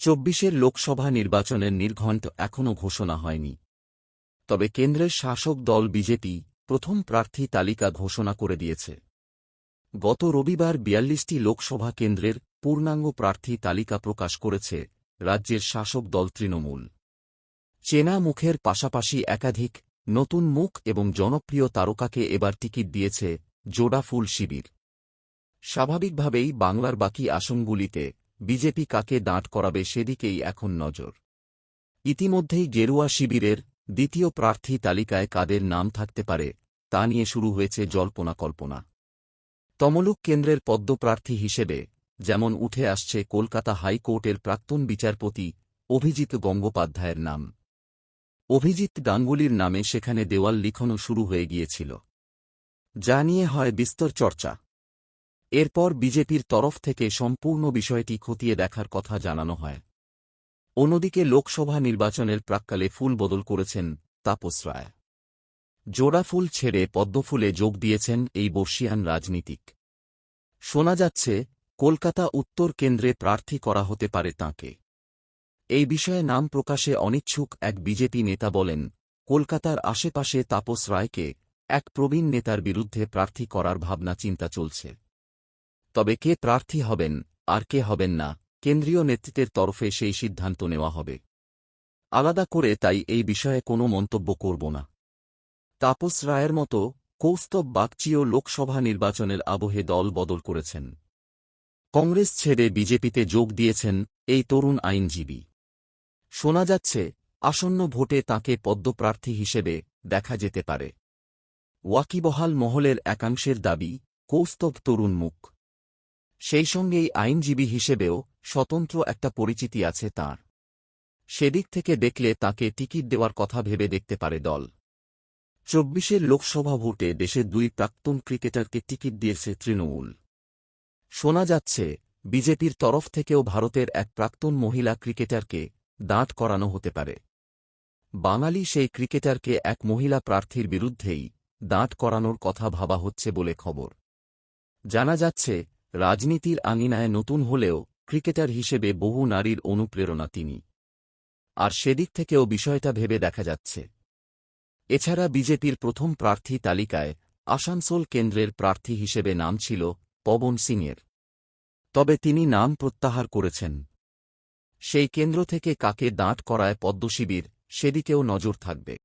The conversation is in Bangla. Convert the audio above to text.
চব্বিশের লোকসভা নির্বাচনের নির্ঘণ্ট এখনও ঘোষণা হয়নি। তবে কেন্দ্রের শাসক দল বিজেপি প্রথম প্রার্থী তালিকা ঘোষণা করে দিয়েছে। গত রবিবার বিয়াল্লিশটি লোকসভা কেন্দ্রের পূর্ণাঙ্গ প্রার্থী তালিকা প্রকাশ করেছে রাজ্যের শাসক দল তৃণমূল। চেনা মুখের পাশাপাশি একাধিক নতুন মুখ এবং জনপ্রিয় তারকাকে এবার টিকিট দিয়েছে জোড়াফুল শিবির। স্বাভাবিকভাবেই বাংলার বাকি আসনগুলিতে বিজেপি কাকে দাঁড় করাবে সেদিকেই এখন নজর। ইতিমধ্যেই গেরুয়া শিবিরের দ্বিতীয় প্রার্থী তালিকায় কাদের নাম থাকতে পারে, তা নিয়ে শুরু হয়েছে জল্পনা কল্পনা। তমলুক কেন্দ্রের পদ্মপ্রার্থী হিসেবে যেমন উঠে আসছে কলকাতা হাইকোর্টের প্রাক্তন বিচারপতি অভিজিৎ গঙ্গোপাধ্যায়ের নাম। অভিজিৎ গাঙ্গুলির নামে সেখানে দেওয়াল লিখনও শুরু হয়ে গিয়েছিল। যা নিয়ে হয় বিস্তর চর্চা। এরপর বিজেপির তরফ থেকে সম্পূর্ণ বিষয়টি খতিয়ে দেখার কথা জানানো হয়। অন্যদিকে লোকসভা নির্বাচনের প্রাক্কালে ফুল বদল করেছেন তাপস রায়। জোড়া ফুল ছেড়ে পদ্মফুলে যোগ দিয়েছেন এই বর্ষিয়ান রাজনীতিক। শোনা যাচ্ছে, কলকাতা উত্তর কেন্দ্রে প্রার্থী করা হতে পারে তাঁকে। এই বিষয়ে নাম প্রকাশে অনিচ্ছুক এক বিজেপি নেতা বলেন, কলকাতার আশেপাশে তাপস রায়কে এক প্রবীণ নেতার বিরুদ্ধে প্রার্থী করার ভাবনা চিন্তা চলছে। তবে কে প্রার্থী হবেন, আর কে হবেন না, কেন্দ্রীয় নেতৃত্বের তরফে সেই সিদ্ধান্ত নেওয়া হবে। আলাদা করে তাই এই বিষয়ে কোনো মন্তব্য করব না। তাপস রায়ের মতো কৌস্তব বাগচিও লোকসভা নির্বাচনের আবহে দল বদল করেছেন। কংগ্রেস ছেড়ে বিজেপিতে যোগ দিয়েছেন এই তরুণ আইনজীবী। শোনা যাচ্ছে, আসন্ন ভোটে তাঁকে পদ্মপ্রার্থী হিসেবে দেখা যেতে পারে। ওয়াকিবহাল মহলের একাংশের দাবি, কৌস্তব তরুণ মুখ। সেই সঙ্গেই আইনজীবী হিসেবেও স্বতন্ত্র একটা পরিচিতি আছে তাঁর। সেদিক থেকে দেখলে তাকে টিকিট দেওয়ার কথা ভেবে দেখতে পারে দল। চব্বিশের লোকসভা ভোটে দেশের দুই প্রাক্তন ক্রিকেটারকে টিকিট দিয়েছে তৃণমূল। শোনা যাচ্ছে, বিজেপির তরফ থেকেও ভারতের এক প্রাক্তন মহিলা ক্রিকেটারকে দাঁড় করানো হতে পারে। বাঙালি সেই ক্রিকেটারকে এক মহিলা প্রার্থীর বিরুদ্ধেই দাঁড় করানোর কথা ভাবা হচ্ছে বলে খবর। জানা যাচ্ছে রাজনীতির আঙিনায় নতুন হলেও ক্রিকেটার হিসেবে বহু নারীর অনুপ্রেরণা তিনি। আর সেদিক থেকেও বিষয়টা ভেবে দেখা যাচ্ছে। এছাড়া বিজেপির প্রথম প্রার্থী তালিকায় আসানসোল কেন্দ্রের প্রার্থী হিসেবে নাম ছিল পবন সিংয়ের। তবে তিনি নাম প্রত্যাহার করেছেন। সেই কেন্দ্র থেকে কাকে দাঁড় করায় পদ্মশিবির সেদিকেও নজর থাকবে।